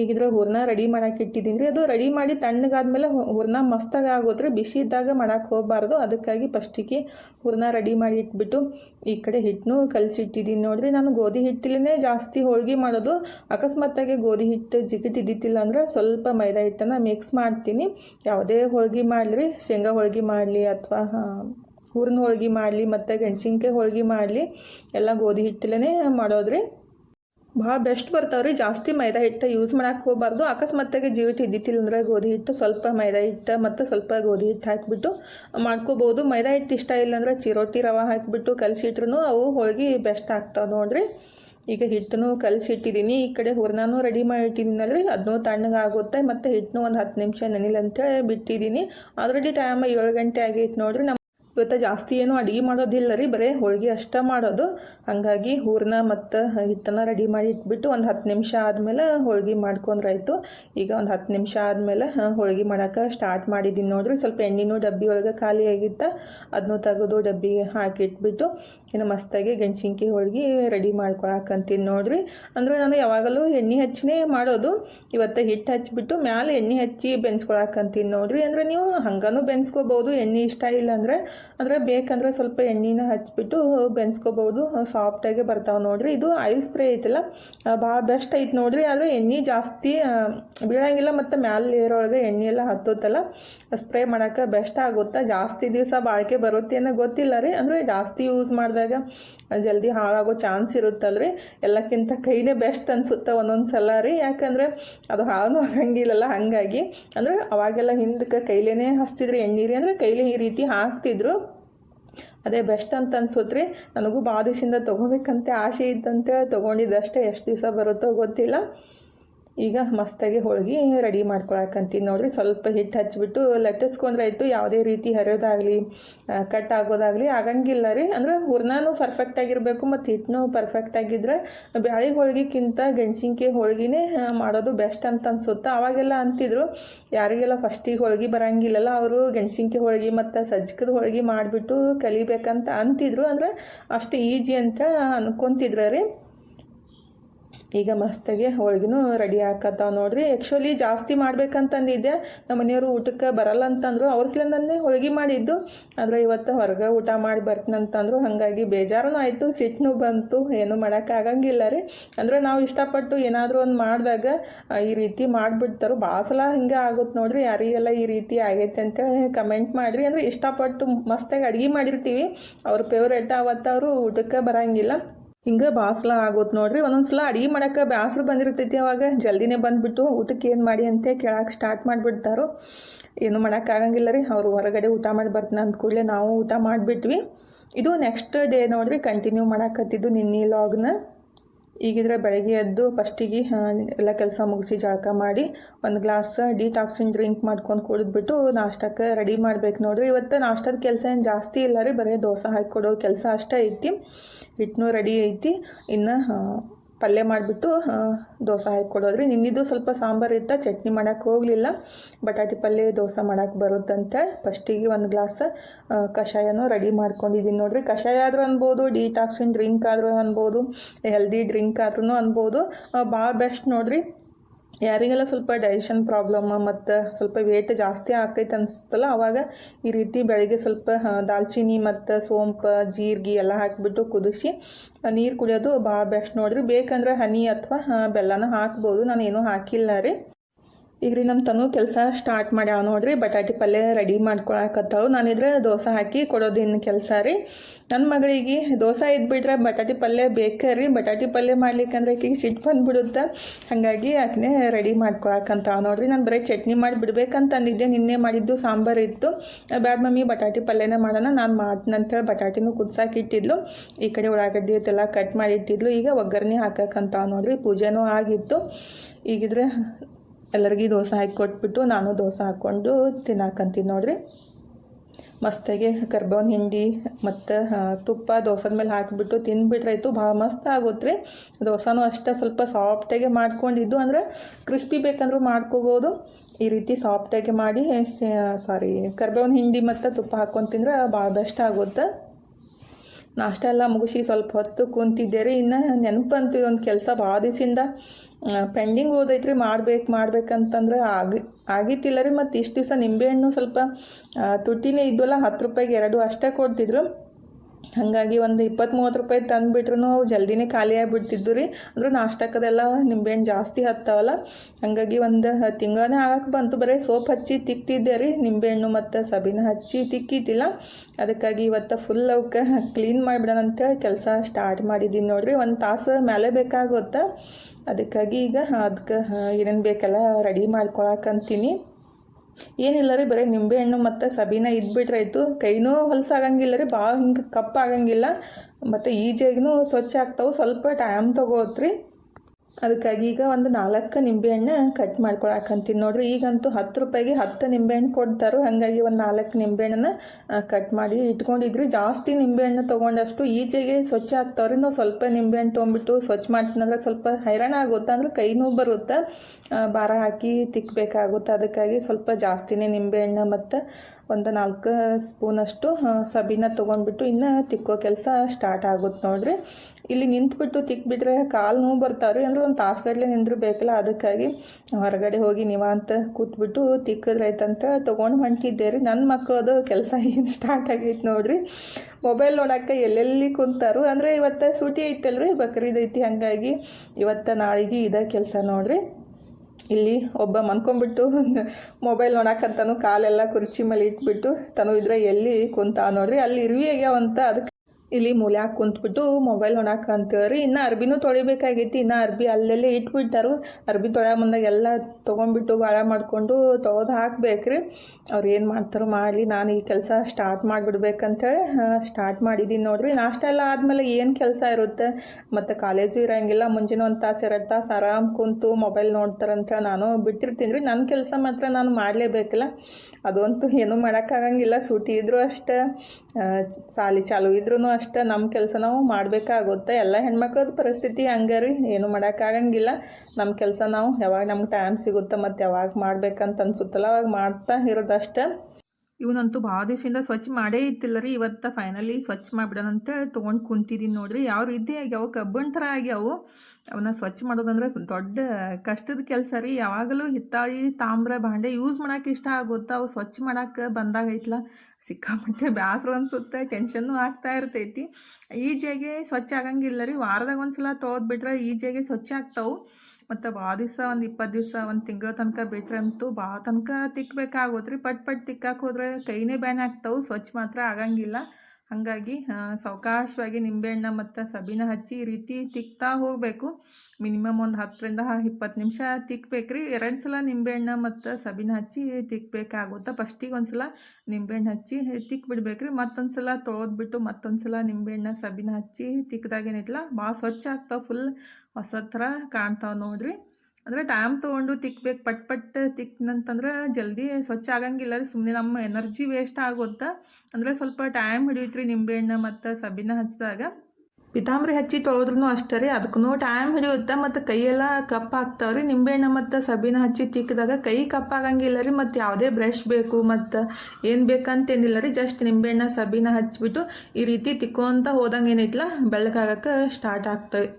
ಈಗಿದ್ರೆ ಹೂರ್ಣ ರೆಡಿ ಮಾಡಕ್ಕೆ ಇಟ್ಟಿದ್ದೀನಿ ರೀ. ಅದು ರೆಡಿ ಮಾಡಿ ತಣ್ಣಗಾದ್ಮೇಲೆ ಹೂರ್ಣ ಮಸ್ತಾಗಿ ಆಗೋದ್ರೆ ಬಿಸಿ ಇದ್ದಾಗ ಮಾಡಕ್ಕೆ ಹೋಗಬಾರ್ದು. ಅದಕ್ಕಾಗಿ ಫಸ್ಟಿಗೆ ಹೂರ್ಣ ರೆಡಿ ಮಾಡಿ ಇಟ್ಬಿಟ್ಟು ಈ ಕಡೆ ಹಿಟ್ಟನ್ನು ಕಲಸಿಟ್ಟಿದ್ದೀನಿ ನೋಡಿರಿ. ನಾನು ಗೋಧಿ ಹಿಟ್ಟಿಲೇ ಜಾಸ್ತಿ ಹೋಳಿಗೆ ಮಾಡೋದು. ಅಕಸ್ಮಾತಾಗಿ ಗೋಧಿ ಹಿಟ್ಟು ಜಿಗಿಟಿದ್ದಿತ್ತಿಲ್ಲ ಅಂದ್ರೆ ಸ್ವಲ್ಪ ಮೈದಾ ಹಿಟ್ಟನ್ನು ಮಿಕ್ಸ್ ಮಾಡ್ತೀನಿ. ಯಾವುದೇ ಹೋಳಿಗೆ ಮಾಡಲಿ. ಶೇಂಗಾ ಹೋಳಿಗೆ ಮಾಡಲಿ ಅಥವಾ ಹೂರ್ಣ ಹೋಳಿಗೆ ಮಾಡಲಿ, ಮತ್ತು ಗೆಣಸಿನ್ಕಾಯಿ ಹೋಳಿಗೆ ಮಾಡಲಿ. ಎಲ್ಲ ಗೋಧಿ ಹಿಟ್ಟಲೇ ಮಾಡೋದ್ರಿ. ಭಾಳ ಬೆಸ್ಟ್ ಬರ್ತಾವೆ ರೀ ಜಾಸ್ತಿ ಮೈದಾ ಹಿಟ್ಟು ಯೂಸ್ ಮಾಡಕ್ಕೆ ಹೋಗಬಾರ್ದು. ಅಕಸ್ಮಾತ್ತಾಗಿ ಜೀವಿಟ್ಟು ಇದ್ದಿತ್ತಿಲ್ಲ ಅಂದ್ರೆ ಗೋಧಿ ಹಿಟ್ಟು ಸ್ವಲ್ಪ ಮೈದಾ ಹಿಟ್ಟು ಮತ್ತು ಸ್ವಲ್ಪ ಗೋಧಿ ಹಿಟ್ಟು ಹಾಕಿಬಿಟ್ಟು ಮಾಡ್ಕೋಬೋದು. ಮೈದಾ ಹಿಟ್ಟು ಇಷ್ಟ ಇಲ್ಲ ಅಂದ್ರೆ ಚಿರೋಟಿ ರವೆ ಹಾಕಿಬಿಟ್ಟು ಕಲಸಿಟ್ರು ಅವು ಹೋಳ್ಗೆ ಬೆಸ್ಟ್ ಆಗ್ತಾವೆ ನೋಡಿರಿ. ಈಗ ಹಿಟ್ಟನ್ನು ಕಲಸಿಟ್ಟಿದ್ದೀನಿ ಈ ಕಡೆ ಹೂರ್ಣನೂ ರೆಡಿ ಮಾಡಿ ರೀ ಅದನ್ನೂ ತಣ್ಣಗೆ ಆಗುತ್ತೆ. ಮತ್ತು ಹಿಟ್ಟನ್ನು ಒಂದು ಹತ್ತು ನಿಮಿಷ ನೆನಿಲ್ಲ ಅಂತೇಳಿ ಬಿಟ್ಟಿದ್ದೀನಿ ಆಲ್ರೆಡಿ ಟೈಮ್ ಏಳು ಗಂಟೆ ಆಗೈತೆ ನೋಡಿರಿ. ನಮ್ಮ ಇವತ್ತು ಜಾಸ್ತಿ ಏನು ಅಡುಗೆ ಮಾಡೋದಿಲ್ಲ ರೀ, ಬರೀ ಹೋಳಿಗೆ ಅಷ್ಟೇ ಮಾಡೋದು. ಹಾಗಾಗಿ ಹೂರ್ನ ಮತ್ತು ಹಿಟ್ಟನ್ನ ರೆಡಿ ಮಾಡಿ ಇಟ್ಬಿಟ್ಟು ಒಂದು ಹತ್ತು ನಿಮಿಷ ಆದಮೇಲೆ ಹೋಳ್ಗೆ ಮಾಡ್ಕೊಂಡ್ರಾಯ್ತು. ಈಗ ಒಂದು ಹತ್ತು ನಿಮಿಷ ಆದಮೇಲೆ ಹೋಳಿಗೆ ಮಾಡೋಕೆ ಸ್ಟಾರ್ಟ್ ಮಾಡಿದ್ದೀನಿ ನೋಡ್ರಿ. ಸ್ವಲ್ಪ ಎಣ್ಣೆನೂ ಡಬ್ಬಿ ಒಳಗೆ ಖಾಲಿ ಆಗಿತ್ತ ಅದನ್ನು ತೆಗೆದು ಡಬ್ಬಿಗೆ ಹಾಕಿಟ್ಬಿಟ್ಟು ಇನ್ನು ಮಸ್ತಾಗಿ ಗೆಣಸಿನ್ಕಿ ಹೋಳಿಗೆ ರೆಡಿ ಮಾಡ್ಕೊಳಕಂತೀನಿ ನೋಡ್ರಿ. ಅಂದ್ರೆ ನಾನು ಯಾವಾಗಲೂ ಎಣ್ಣೆ ಹಚ್ಚಿನೇ ಮಾಡೋದು. ಇವತ್ತು ಹಿಟ್ಟು ಹಚ್ಚಿಬಿಟ್ಟು ಮ್ಯಾಲೆ ಎಣ್ಣೆ ಹಚ್ಚಿ ಬೆನ್ಸ್ಕೊಳಕಂತೀನಿ ನೋಡ್ರಿ. ಅಂದರೆ ನೀವು ಹಂಗನೂ ಬೆನ್ಸ್ಕೋಬೋದು, ಎಣ್ಣೆ ಇಷ್ಟ ಇಲ್ಲ ಅಂದರೆ. ಅಂದರೆ ಬೇಕಂದ್ರೆ ಸ್ವಲ್ಪ ಎಣ್ಣೆನ ಹಚ್ಚಿಬಿಟ್ಟು ಬೆನ್ಸ್ಕೋಬೋದು. ಸಾಫ್ಟಾಗೆ ಬರ್ತಾವೆ ನೋಡಿರಿ. ಇದು ಆಯಿಲ್ ಸ್ಪ್ರೇ ಐತಲ್ಲ ಭಾಳ ಬೆಸ್ಟ್ ಐತೆ ನೋಡಿರಿ. ಆದರೆ ಎಣ್ಣೆ ಜಾಸ್ತಿ ಬೀಳಂಗಿಲ್ಲ ಮತ್ತು ಮ್ಯಾಲೆ ಲೇಯರ್ ಒಳಗೆ ಎಣ್ಣೆ ಎಲ್ಲ ಹತ್ತುತ್ತಲ್ಲ ಸ್ಪ್ರೇ ಮಾಡೋಕೆ ಬೆಸ್ಟ್ ಆಗುತ್ತೆ? ಜಾಸ್ತಿ ದಿವಸ ಬಾಳಿಕೆ ಬರುತ್ತೆ ಅನ್ನೋ ಗೊತ್ತಿಲ್ಲ ರೀ. ಅಂದರೆ ಜಾಸ್ತಿ ಯೂಸ್ ಮಾಡಿದಾಗ ಜಲ್ದಿ ಹಾಳಾಗೋ ಚಾನ್ಸ್ ಇರುತ್ತಲ್ಲ ರೀ ಎಲ್ಲಕ್ಕಿಂತ ಕೈನೇ ಬೆಸ್ಟ್ ಅನ್ಸುತ್ತೆ ಒಂದೊಂದು ಸಲ ರೀ. ಯಾಕಂದರೆ ಅದು ಹಾಳು ಆಗಂಗಿಲ್ಲಲ್ಲ, ಹಾಗಾಗಿ. ಅಂದರೆ ಅವಾಗೆಲ್ಲ ಹಿಂದಕ್ಕೆ ಕೈಲೇನೆ ಹಚ್ತಿದ್ರು ಎಣ್ಣೆ ರೀ. ಅಂದರೆ ಕೈಲೇ ಈ ರೀತಿ ಹಾಕ್ತಿದ್ರು. ಅದೇ ಬೆಸ್ಟ್ ಅಂತ ಅನ್ಸುತ್ತೆ ನನಗೂ ದಿವಸದಿಂದ ತೊಗೋಬೇಕಂತ ಆಸೆ ಇದ್ದಂತೆ ತೊಗೊಂಡಿದ್ದಷ್ಟೇ ಎಷ್ಟು ದಿವಸ ಬರುತ್ತೋ ಗೊತ್ತಿಲ್ಲ. ಈಗ ಮಸ್ತಾಗಿ ಹೋಳಿಗೆ ರೆಡಿ ಮಾಡ್ಕೊಳಕಂತೀನಿ ನೋಡಿರಿ. ಸ್ವಲ್ಪ ಹಿಟ್ಟು ಹಚ್ಚಿಬಿಟ್ಟು ಲಟ್ಟಿಸ್ಕೊಂಡ್ರೆ ಆಯಿತು, ಯಾವುದೇ ರೀತಿ ಹರಿಯೋದಾಗಲಿ ಕಟ್ ಆಗೋದಾಗಲಿ ಆಗಂಗಿಲ್ಲ ರೀ. ಅಂದ್ರೆ ಪರ್ಫೆಕ್ಟ್ ಆಗಿರಬೇಕು ಮತ್ತು ಹಿಟ್ಟನು ಪರ್ಫೆಕ್ಟ್ ಆಗಿದ್ರೆ ಬ್ಯಾಳಿ ಹೋಳಿಗೆಕ್ಕಿಂತ ಗೆಣಸಿನ್ಕಿ ಹೋಳಿಗೆನೇ ಮಾಡೋದು ಬೆಸ್ಟ್ ಅಂತ ಅನ್ಸುತ್ತೆ. ಅವಾಗೆಲ್ಲ ಅಂತಿದ್ರು, ಯಾರಿಗೆಲ್ಲ ಫಸ್ಟಿಗೆ ಹೋಳಿಗೆ ಬರಂಗಿಲ್ಲಲ್ಲ, ಅವರು ಗೆಣಸಿನ್ಕಿ ಹೋಳಿಗೆ ಮತ್ತು ಸಜ್ಜಕದ ಹೋಳಿಗೆ ಮಾಡಿಬಿಟ್ಟು ಕಲಿಬೇಕಂತ ಅಂತಿದ್ರು. ಅಂದ್ರೆ ಅಷ್ಟು ಈಜಿ ಅಂತ ಅನ್ಕೊಂತಿದ್ರು ರೀ. ಈಗ ಮಸ್ತಾಗಿ ಹೋಳ್ಗಿನೂ ರೆಡಿ ಹಾಕತ್ತಾವ ನೋಡ್ರಿ. ಆ್ಯಕ್ಚುಲಿ ಜಾಸ್ತಿ ಮಾಡ್ಬೇಕಂತಂದಿದ್ದೆ. ನಮ್ಮ ಮನೆಯವರು ಊಟಕ್ಕೆ ಬರಲ್ಲ ಅಂತಂದ್ರು, ಅವ್ರ ಸಲಿಂದನೇ ಹೋಳಿಗೆ ಮಾಡಿದ್ದು. ಆದರೆ ಇವತ್ತು ಹೊರಗೆ ಊಟ ಮಾಡಿ ಬರ್ತೀನಂತಂದ್ರು, ಹಾಗಾಗಿ ಬೇಜಾರೂ ಆಯಿತು. ಸಿಟ್ಟನು ಬಂತು, ಏನೂ ಮಾಡೋಕ್ಕಾಗಂಗಿಲ್ಲ ರೀ. ಅಂದರೆ ನಾವು ಇಷ್ಟಪಟ್ಟು ಏನಾದರೂ ಒಂದು ಮಾಡಿದಾಗ ಈ ರೀತಿ ಮಾಡಿಬಿಡ್ತಾರೋ. ಭಾಳ ಸಲ ಹಿಂಗೆ ಆಗುತ್ತೆ ನೋಡ್ರಿ. ಯಾರಿಗೆಲ್ಲ ಈ ರೀತಿ ಆಗೈತೆ ಅಂತೇಳಿ ಕಮೆಂಟ್ ಮಾಡಿರಿ. ಅಂದರೆ ಇಷ್ಟಪಟ್ಟು ಮಸ್ತಾಗಿ ಅಡುಗೆ ಮಾಡಿರ್ತೀವಿ. ಅವ್ರ ಫೇವ್ರೇಟ್ ಅವತ್ತು ಅವರು ಊಟಕ್ಕೆ ಬರಂಗಿಲ್ಲ. ಹಿಂಗೆ ಬಾಸ್ಲ ಆಗೋತ್ ನೋಡ್ರಿ. ಒಂದೊಂದು ಸಲ ಅಡಿ ಮಾಡೋಕೆ ಬ್ಯಾಸ್ರು ಬಂದಿರ್ತೈತಿ ಅವಾಗ. ಜಲ್ದಿನೇ ಬಂದುಬಿಟ್ಟು ಊಟಕ್ಕೆ ಏನು ಮಾಡಿ ಅಂತ ಕೇಳಕ್ಕೆ ಸ್ಟಾರ್ಟ್ ಮಾಡಿಬಿಡ್ತಾರೋ. ಏನು ಮಾಡೋಕ್ಕಾಗಂಗಿಲ್ಲ ರೀ. ಅವರು ಹೊರಗಡೆ ಊಟ ಮಾಡಿ ಬರ್ತೀನಿ ಅಂದ ಕೂಡಲೇ ನಾವು ಊಟ ಮಾಡಿಬಿಟ್ವಿ. ಇದು ನೆಕ್ಸ್ಟ್ ಡೇ ನೋಡ್ರಿ ಕಂಟಿನ್ಯೂ ಮಾಡಾಕತ್ತಿದ್ದು ನಿನ್ನೆ ಲಾಗ್ನ ಈಗಿದ್ರೆ ಬೆಳಗ್ಗೆ ಎದ್ದು ಫಸ್ಟಿಗೆ ಎಲ್ಲ ಕೆಲಸ ಮುಗಿಸಿ ಜಳಕ ಮಾಡಿ ಒಂದು ಗ್ಲಾಸ್ ಡಿಟಾಕ್ಸಿನ್ ಡ್ರಿಂಕ್ ಮಾಡ್ಕೊಂಡು ಕುಡಿದ್ಬಿಟ್ಟು ನಾಷ್ಟಕ್ಕೆ ರೆಡಿ ಮಾಡ್ಬೇಕು ನೋಡ್ರಿ. ಇವತ್ತು ನಾಷ್ಟದ ಕೆಲಸ ಏನು ಜಾಸ್ತಿ ಇಲ್ಲ ರೀ, ಬರೀ ದೋಸೆ ಹಾಕಿಕೊಡೋ ಕೆಲಸ ಅಷ್ಟೇ ಐತಿ. ಹಿಟ್ಟನು ರೆಡಿ ಐತಿ. ಇನ್ನು ಪಲ್ಯ ಮಾಡಿಬಿಟ್ಟು ದೋಸೆ ಹಾಕ್ಕೊಡೋದ್ರಿ ನಿನ್ನಿದ್ದು ಸ್ವಲ್ಪ ಸಾಂಬಾರು ಇತ್ತ, ಚಟ್ನಿ ಮಾಡೋಕ್ಕೆ ಹೋಗಲಿಲ್ಲ. ಬಟಾಟಿ ಪಲ್ಯ, ದೋಸೆ ಮಾಡೋಕ್ಕೆ ಬರುತ್ತಂತೆ. ಫಸ್ಟಿಗೆ ಒಂದು ಗ್ಲಾಸ್ ಕಷಾಯನೂ ರೆಡಿ ಮಾಡ್ಕೊಂಡಿದ್ದೀನಿ ನೋಡಿರಿ. ಕಷಾಯ ಆದರೂ ಅನ್ಬೋದು ಡಿಟಾಕ್ಸಿನ್ ಡ್ರಿಂಕ್ ಆದರೂ ಅನ್ಬೋದು ಹೆಲ್ದಿ ಡ್ರಿಂಕ್ ಆದ್ರೂ ಅನ್ಬೋದು. ಭಾಳ ಬೆಸ್ಟ್ ನೋಡ್ರಿ. ಯಾರಿಗೆಲ್ಲ ಸ್ವಲ್ಪ ಡೈಜೆಷನ್ ಪ್ರಾಬ್ಲಮ್ ಮತ್ತು ಸ್ವಲ್ಪ ವೇಟ್ ಜಾಸ್ತಿ ಆಕೈತೆ ಅನಿಸ್ತಲ್ಲ ಅವಾಗ ಈ ರೀತಿ ಬೆಳಗ್ಗೆ ಸ್ವಲ್ಪ ದಾಲ್ಚಿನಿ ಮತ್ತು ಸೋಂಪು, ಜೀರಿಗೆ ಎಲ್ಲ ಹಾಕಿಬಿಟ್ಟು ಕುದಿಸಿ ನೀರು ಕುಡಿಯೋದು ಭಾಳ ಬೆಸ್ಟ್ ನೋಡಿರಿ. ಬೇಕಂದ್ರೆ ಹನಿ ಅಥವಾ ಬೆಲ್ಲನ ಹಾಕ್ಬೋದು. ನಾನು ಏನೂ ಹಾಕಿಲ್ಲ ರೀ. ಈಗ ರೀ ನಮ್ಮ ತನು ಕೆಲಸ ಸ್ಟಾರ್ಟ್ ಮಾಡ್ಯಾವ ನೋಡ್ರಿ, ಬಟಾಟಿ ಪಲ್ಯ ರೆಡಿ ಮಾಡ್ಕೊಳಕತ್ತಾವು ನಾನಿದ್ರೆ ದೋಸೆ ಹಾಕಿ ಕೊಡೋದಿನ್ನ ಕೆಲಸ ರೀ. ನನ್ನ ಮಗಳಿಗೆ ದೋಸೆ ಇದ್ಬಿಟ್ರೆ ಬಟಾಟಿ ಪಲ್ಯ ಬೇಕೇ ರೀ. ಬಟಾಟಿ ಪಲ್ಯ ಮಾಡ್ಲಿಕ್ಕಂದ್ರೆ ಆಕಿಗೆ ಸಿಟ್ಟು ಬಂದ್ಬಿಡುತ್ತೆ. ಹಾಗಾಗಿ ಆಕೆ ರೆಡಿ ಮಾಡ್ಕೊಳಕಂತಾವ ನೋಡ್ರಿ. ನಾನು ಬರೀ ಚಟ್ನಿ ಮಾಡಿ ಬಿಡ್ಬೇಕಂತ ಅಂದಿದ್ದೆ. ನಿನ್ನೆ ಮಾಡಿದ್ದು ಸಾಂಬಾರು ಇತ್ತು. ಬ್ಯಾಡ ಮಮ್ಮಿ, ಬಟಾಟಿ ಪಲ್ಯನೇ ಮಾಡೋಣ, ನಾನು ಮಾಡ್ನಂತೇಳಿ ಬಟಾಟಿನೂ ಕುದ್ಸಾಕಿ ಇಟ್ಟಿದ್ಲು. ಈ ಕಡೆ ಉಳ್ಳಾಗಡ್ಡಿ ಇದೆಲ್ಲ ಕಟ್ ಮಾಡಿ ಇಟ್ಟಿದ್ಲು. ಈಗ ಒಗ್ಗರಣೆ ಹಾಕಕ್ಕಂತಾವ ನೋಡ್ರಿ. ಪೂಜೆನೂ ಆಗಿತ್ತು. ಈಗಿದ್ರೆ ಎಲ್ಲರಿಗೂ ದೋಸೆ ಹಾಕಿ ಕೊಟ್ಬಿಟ್ಟು ನಾನು ದೋಸೆ ಹಾಕ್ಕೊಂಡು ತಿನ್ನಾಕಂತೀನಿ ನೋಡಿರಿ. ಮಸ್ತಾಗಿ ಕರ್ಬೇವಿನ ಹಿಂಡಿ ಮತ್ತು ತುಪ್ಪ ದೋಸದ ಮೇಲೆ ಹಾಕಿಬಿಟ್ಟು ತಿಂದ್ಬಿಟ್ರಾಯ್ತು ಭಾಳ ಮಸ್ತ್ ಆಗುತ್ತೆ ರೀ ದೋಸೆನೂ ಅಷ್ಟೇ ಸ್ವಲ್ಪ ಸಾಫ್ಟಾಗಿ ಮಾಡ್ಕೊಂಡಿದ್ದು, ಅಂದರೆ ಕ್ರಿಸ್ಪಿ ಬೇಕಂದ್ರೂ ಮಾಡ್ಕೋಬೋದು. ಈ ರೀತಿ ಸಾಫ್ಟಾಗಿ ಮಾಡಿ ಸಾರಿ ಕರ್ಬೇವಿನ ಹಿಂಡಿ ಮತ್ತು ತುಪ್ಪ ಹಾಕ್ಕೊಂಡು ತಿಂದ್ರೆ ಭಾಳ ಬೆಸ್ಟ್ ಆಗುತ್ತೆ. ನಾಷ್ಟ ಎಲ್ಲ ಮುಗಿಸಿ ಸ್ವಲ್ಪ ಹೊತ್ತು ಕುಂತಿದ್ದೆ ರೀ ಇನ್ನು ನೆನಪು ಒಂದು ಕೆಲಸ ಭಾಳ ದಿವಸದಿಂದ ಪೆಂಡಿಂಗ್ ರೀ ಮಾಡ್ಬೇಕು, ಮಾಡ್ಬೇಕಂತಂದ್ರೆ ಆಗಿ, ಆಗಿತ್ತಿಲ್ಲ ರೀ ಮತ್ತು ಇಷ್ಟು ದಿವಸ ನಿಂಬೆಹಣ್ಣು ಸ್ವಲ್ಪ ತುಟ್ಟಿನೇ ಇದ್ವಲ್ಲ, ಹತ್ತು ರೂಪಾಯಿಗೆ ಎರಡು ಅಷ್ಟೇ ಕೊಡ್ತಿದ್ರು. ಹಾಗಾಗಿ ಒಂದು ಇಪ್ಪತ್ತು ಮೂವತ್ತು ರೂಪಾಯಿ ತಂದುಬಿಟ್ರು ಜಲ್ದಿನೇ ಖಾಲಿ ಆಗಿಬಿಡ್ತಿದ್ದು ರೀ. ಅಂದ್ರೆ ನಾಷ್ಟಕ್ಕದೆಲ್ಲ ನಿಂಬೆಹಣ್ಣು ಜಾಸ್ತಿ ಹತ್ತಾವಲ್ಲ? ಹಾಗಾಗಿ ಒಂದು ತಿಂಗಳೇ ಆಗಕ್ಕೆ ಬಂತು ಬರೀ. ಸೋಪ್ ಹಚ್ಚಿ ತಿಕ್ತಿದ್ದೆ ರೀ. ನಿಂಬೆಹಣ್ಣು ಮತ್ತು ಸಬೀನ ಹಚ್ಚಿ ತಿಕ್ಕಿತಿಲ್ಲ ಅದಕ್ಕಾಗಿ ಇವತ್ತು ಫುಲ್ ಅವಕ್ಕೆ ಕ್ಲೀನ್ ಮಾಡಿಬಿಡೋಣ ಅಂತೇಳಿ ಕೆಲಸ ಸ್ಟಾರ್ಟ್ ಮಾಡಿದ್ದೀನಿ ನೋಡಿರಿ. ಒಂದು ತಾಸು ಮೇಲೆ ಬೇಕಾಗುತ್ತೆ? ಅದಕ್ಕಾಗಿ ಈಗ ಅದಕ್ಕೆ ಏನೇನು ಬೇಕೆಲ್ಲ ರೆಡಿ ಮಾಡ್ಕೊಳಕಂತೀನಿ ಏನಿಲ್ಲ ರೀ, ಬರೀ ನಿಂಬೆಹಣ್ಣು ಮತ್ತು ಸಬೀನ ಇದ್ಬಿಟ್ರಾಯ್ತು ಕೈನೂ ಹೊಲಸಾಗಂಗಿಲ್ಲ ರೀ, ಭಾಳ ಹಿಂಗೆ ಕಪ್ಪಾಗಂಗಿಲ್ಲ. ಮತ್ತು ಈಜಿಯಾಗಿನೂ ಸ್ವಚ್ಛ ಆಗ್ತಾವೆ. ಸ್ವಲ್ಪ ಟೈಮ್ ತೊಗೋತ್ರಿ. ಅದಕ್ಕಾಗಿ ಈಗ ಒಂದು ನಾಲ್ಕು ನಿಂಬೆಹಣ್ಣು ಕಟ್ ಮಾಡ್ಕೊಳಕಂತೀನಿ ನೋಡ್ರಿ. ಈಗಂತೂ ಹತ್ತು ರೂಪಾಯಿಗೆ ಹತ್ತು ನಿಂಬೆಹಣ್ಣು ಕೊಡ್ತಾರೆ? ಹಾಗಾಗಿ ಒಂದು ನಾಲ್ಕು ನಿಂಬೆಹಣ್ಣನ್ನ ಕಟ್ ಮಾಡಿ ಇಟ್ಕೊಂಡಿದ್ರಿ. ಜಾಸ್ತಿ ನಿಂಬೆಹಣ್ಣು ತೊಗೊಂಡಷ್ಟು ಈಚೆಗೆ ಸ್ವಚ್ಛ ಆಗ್ತಾವ್ರಿ. ನಾವು ಸ್ವಲ್ಪ ನಿಂಬೆಹಣ್ಣು ತೊಗೊಂಬಿಟ್ಟು ಸ್ವಚ್ಛ ಮಾಡ್ತೀನಂದ್ರೆ ಸ್ವಲ್ಪ ಹೈರಾಣ ಆಗುತ್ತೆ? ಅಂದ್ರೆ ಕೈ ನೋವು ಬರುತ್ತೆ? ಬಾರ ಹಾಕಿ ತಿಕ್ಕಬೇಕಾಗುತ್ತೆ ಅದಕ್ಕಾಗಿ ಸ್ವಲ್ಪ ಜಾಸ್ತಿನೇ ನಿಂಬೆಹಣ್ಣು ಮತ್ತು ಒಂದು ನಾಲ್ಕು ಸ್ಪೂನಷ್ಟು ಸಬೀನ ತೊಗೊಂಡ್ಬಿಟ್ಟು ಇನ್ನು ತಿಕ್ಕೋ ಕೆಲಸ ಸ್ಟಾರ್ಟ್ ಆಗುತ್ತೆ ನೋಡಿರಿ. ಇಲ್ಲಿ ನಿಂತುಬಿಟ್ಟು ತಿಕ್ಬಿಟ್ರೆ ಕಾಲು ನೋವು ರೀ, ಅಂದ್ರೆ ಒಂದು ತಾಸುಗಟ್ಟಲೆ ನಿಂದಿರಬೇಕಲ್ಲ ಅದಕ್ಕಾಗಿ ಹೊರಗಡೆ ಹೋಗಿ ನಿವಾಂತ ಕೂತ್ಬಿಟ್ಟು ತಿಕ್ಕಿದ್ರಾಯ್ತಂತ ತೊಗೊಂಡು ಹೊಂಟಿದ್ದೆ ರೀ. ನನ್ನ ಮಕ್ಕಳದು ಕೆಲಸ ಏನು ಸ್ಟಾರ್ಟ್ ಆಗೈತೆ ನೋಡಿರಿ. ಮೊಬೈಲ್ ನೋಡಕ್ಕೆ ಎಲ್ಲೆಲ್ಲಿ ಕುಂತಾರು, ಅಂದರೆ ಇವತ್ತು ಸೂಟಿ ಐತಲ್ರಿ, ಬಕ್ರೀದ್ ಐತಿ, ಹಾಗಾಗಿ ಇವತ್ತು ನಾಳೆಗೆ ಇದೇ ಕೆಲಸ ನೋಡ್ರಿ. ಇಲ್ಲಿ ಒಬ್ಬ ಮನ್ಕೊಂಬಿಟ್ಟು ಮೊಬೈಲ್ ನೋಡಕ್ಕಂತಾನು ಕಾಲೆಲ್ಲ ಕುರ್ಚಿ ಮೇಲೆ ಇಟ್ಬಿಟ್ಟು ತನು ಇದ್ರೆ ಎಲ್ಲಿ ಕುಂತ ನೋಡ್ರಿ? ಅಲ್ಲಿ ಇರುವಿ ಆಗ್ಯಾವಂತ ಅದಕ್ಕೆ ಇಲ್ಲಿ ಮೂಲ್ಯಾಗ ಕುಂತ್ಬಿಟ್ಟು ಮೊಬೈಲ್ ಅಂತೇಳಿ ಇನ್ನು ಅರ್ಬಿನೂ ತೊಳಿಬೇಕಾಗೈತಿ. ಇನ್ನು ಅರ್ಬಿ ಅಲ್ಲೆಲ್ಲೇ ಇಟ್ಬಿಟ್ಟಾರು. ಅರ್ಬಿ ತೊಳೆ ಮುಂದಾಗ ಎಲ್ಲ ತೊಗೊಂಡ್ಬಿಟ್ಟು ಗಾಳ ಮಾಡಿಕೊಂಡು ತೊಗೊದು ಹಾಕ್ಬೇಕ್ರಿ. ಅವ್ರು ಏನು ಮಾಡ್ತಾರೋ ಮಾಡಲಿ. ನಾನು ಈ ಕೆಲಸ ಸ್ಟಾರ್ಟ್ ಮಾಡಿಬಿಡ್ಬೇಕಂತೇಳಿ ಸ್ಟಾರ್ಟ್ ಮಾಡಿದ್ದೀನಿ ನೋಡ್ರಿ. ನಾಷ್ಟ ಎಲ್ಲ ಆದಮೇಲೆ ಏನು ಕೆಲಸ ಇರುತ್ತೆ? ಮತ್ತು ಕಾಲೇಜು ಇರೋಂಗಿಲ್ಲ. ಮುಂಜಾನೆ ಒಂದು ತಾಸು, ಎರಡು ತಾಸು ಆರಾಮ್ ಕುಂತು ಮೊಬೈಲ್ ನೋಡ್ತಾರಂತ ನಾನು ಬಿಟ್ಟಿರ್ತೀನಿ ರೀ. ನನ್ನ ಕೆಲಸ ಮಾತ್ರ ನಾನು ಮಾಡಲೇಬೇಕಲ್ಲ. ಅದಂತೂ ಏನೂ ಮಾಡೋಕ್ಕಾಗಂಗಿಲ್ಲ ಸೂಟಿ ಇದ್ದರೂ ಅಷ್ಟೇ. ಸಾಲಿ ಚಾಲು ಇದ್ರೂ ನಮ್ಮ ಕೆಲಸ ನಾವು ಮಾಡಬೇಕಾಗುತ್ತೆ. ಎಲ್ಲ ಹೆಣ್ಮಕ್ಳದ ಪರಿಸ್ಥಿತಿ ಹಂಗೆ ರೀ, ಏನು ಮಾಡೋಕ್ಕಾಗಂಗಿಲ್ಲ ನಮ್ಮ ಕೆಲಸ ನಾವು ಯಾವಾಗ ನಮ್ಗೆ ಟೈಮ್ ಸಿಗುತ್ತೆ ಮತ್ತು ಯಾವಾಗ ಮಾಡ್ಬೇಕಂತ ಅನ್ಸುತ್ತಲ್ಲ, ಅವಾಗ ಮಾಡ್ತಾ ಇರೋದಷ್ಟೇ. ಇವನಂತೂ ಭಾಳ ದಿವಸದಿಂದ ಸ್ವಚ್ಛ ಮಾಡೇ ಇತ್ತಿಲ್ಲ ರೀ. ಇವತ್ತು ಫೈನಲಿ ಸ್ವಚ್ಛ ಮಾಡಿಬಿಡೋಣಂತ ತೊಗೊಂಡು ಕುಂತಿದ್ದೀನಿ ನೋಡ್ರಿ. ಯಾವ ರೀತಿ ಆಗ್ಯಾವು ಕಬ್ಬಣ ಥರ ಆಗ್ಯಾವು. ಅವನ್ನ ಸ್ವಚ್ಛ ಮಾಡೋದಂದ್ರೆ ದೊಡ್ಡ ಕಷ್ಟದ ಕೆಲಸ ರೀ. ಯಾವಾಗಲೂ ಹಿತ್ತಾಳಿ ತಾಮ್ರ, ಭಾಂಡೆ ಯೂಸ್ ಮಾಡೋಕೆ ಇಷ್ಟ ಆಗುತ್ತೆ. ಅವು ಸ್ವಚ್ಛ ಮಾಡೋಕೆ ಬಂದಾಗೈತಲ್ಲ ಸಿಕ್ಕಾಪಟ್ಟೆ ಬೇಸರ ಅನ್ಸುತ್ತೆ ಟೆನ್ಷನ್ನು ಆಗ್ತಾ ಇರ್ತೈತಿ. ಈಜೆಗೆ ಸ್ವಚ್ಛ ಆಗಂಗಿಲ್ಲ ರೀ. ವಾರದಾಗ ಒಂದು ಸಲ ತೊಳೆದ್ಬಿಟ್ರೆ ಈಜಿಯಾಗೆ ಸ್ವಚ್ಛ ಆಗ್ತಾವೆ. ಮತ್ತು ಭಾಳ ದಿವಸ ಒಂದು ಇಪ್ಪತ್ತು ದಿವಸ, ಒಂದು ತಿಂಗಳ ತನಕ ಬಿಟ್ರೆ ಅಂತೂ ಭಾಳ ತನಕ ತಿಕ್ಕಬೇಕಾಗುತ್ತೆ ರೀ ಪಟ್ ಪಟ್ ತಿಕ್ಕಾಕೋದ್ರೆ ಕೈನೇ ಬ್ಯಾನ್ ಆಗ್ತಾವೆ, ಸ್ವಚ್ಛ ಮಾತ್ರ ಆಗಂಗಿಲ್ಲ. ಹಾಗಾಗಿ ಸಾವಕಾಶವಾಗಿ ನಿಂಬೆಹಣ್ಣು ಮತ್ತು ಸಬೀನ ಹಚ್ಚಿ ಈ ರೀತಿ ತಿಕ್ತಾ ಹೋಗಬೇಕು. ಮಿನಿಮಮ್ ಒಂದು ಹತ್ತರಿಂದ ಇಪ್ಪತ್ತು ನಿಮಿಷ ತಿಕ್ಬೇಕು ರೀ ಎರಡು ಸಲ ನಿಂಬೆಹಣ್ಣು ಮತ್ತು ಸಬೀನ ಹಚ್ಚಿ ತಿಕ್ಬೇಕಾಗುತ್ತೆ. ಫಸ್ಟಿಗೆ ಒಂದು ಸಲ ನಿಂಬೆಹಣ್ಣು ಹಚ್ಚಿ ತಿಕ್ ಬಿಡ್ಬೇಕ್ರಿ ಮತ್ತೊಂದು ಸಲ ತೊಳೆದ್ಬಿಟ್ಟು ಮತ್ತೊಂದು ಸಲ ನಿಂಬೆಹಣ್ಣ, ಸಬೀನ ಹಚ್ಚಿ ತಿಕ್ದಾಗೇನಿಲ್ಲ ಭಾಳ ಸ್ವಚ್ಛ ಆಗ್ತಾವೆ ಫುಲ್ ಹೊಸ ಥರ ಕಾಣ್ತಾವೆ ನೋಡ್ರಿ. ಅಂದರೆ ಟೈಮ್ ತೊಗೊಂಡು ತಿಕ್ಬೇಕು, ಪಟ್ ಪಟ್ ತಿಕ್ನಂತಂದ್ರೆ ಜಲ್ದಿ ಸ್ವಚ್ಛ ಆಗಂಗಿಲ್ಲ ರೀ. ಸುಮ್ಮನೆ ನಮ್ಮ ಎನರ್ಜಿ ವೇಸ್ಟ್ ಆಗುತ್ತೆ? ಅಂದರೆ ಸ್ವಲ್ಪ ಟೈಮ್ ಹಿಡಿಯುತ್ತೆ ನಿಂಬೆಹಣ್ಣು ಮತ್ತು ಸಬಿನ ಹಚ್ಚಿದಾಗ. ಪಿತಾಂಬರಿ ಹಚ್ಚಿ ತೊಳೆದ್ರೂ ಅಷ್ಟೇ ರೀ. ಅದಕ್ಕೂ ಟೈಮ್ ಹಿಡಿಯುತ್ತೆ ಮತ್ತು ಕೈಯೆಲ್ಲ ಕಪ್ಪ ಆಗ್ತಾವೆ ರೀ. ನಿಂಬೆಹಣ್ಣು ಮತ್ತು ಸಬೀನ ಹಚ್ಚಿ ತಿಕ್ಕಿದಾಗ ಕೈ ಕಪ್ಪಾಗಂಗಿಲ್ಲ ರೀ. ಮತ್ತು ಯಾವುದೇ ಬ್ರಷ್ ಬೇಕು, ಮತ್ತು ಏನು ಬೇಕಂತೇನಿಲ್ಲ ರೀ. ಜಸ್ಟ್ ನಿಂಬೆಹಣ್ಣು ಸಬೀನ ಹಚ್ಚಿಬಿಟ್ಟು ಈ ರೀತಿ ತಿಕ್ಕೊಂತ ಹೋದಂಗೆ ಏನೈತಿಲ್ಲ ಬೆಳಕಾಗಕ್ಕೆ ಸ್ಟಾರ್ಟ್ ಆಗ್ತವೆ.